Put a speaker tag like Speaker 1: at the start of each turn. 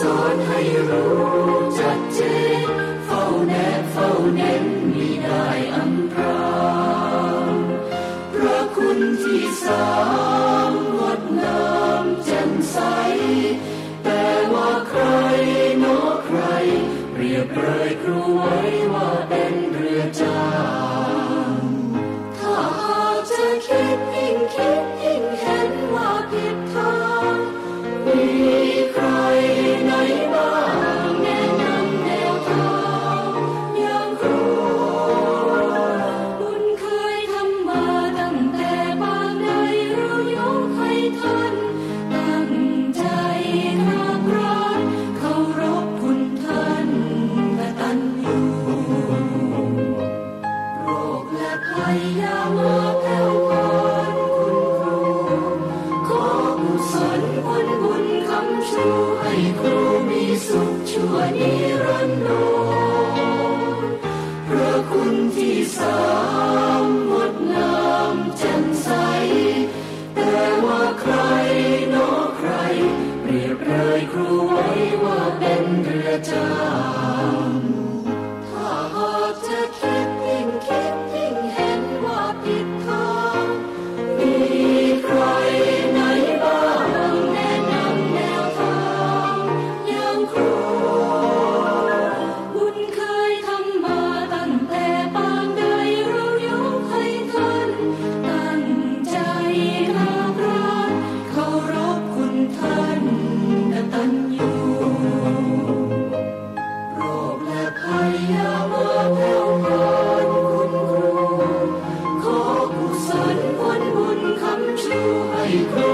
Speaker 1: สอนให้รู้จัดเจนเฝ้าแนบเฝ้าเน้นมีได้อัำพรางพระคุณที่สามงดงามแจ่มใส แต่ว่าใครเนาะใคร เรียบเรยครูไว ให้ครูมีสุขชั่วนิรันดร์พระคุณที่สามงดงามแจ่มใส แต่ว่าใครนอใคร เปรียบเลยครูไว้ว่าเป็นเรือจ้า you could.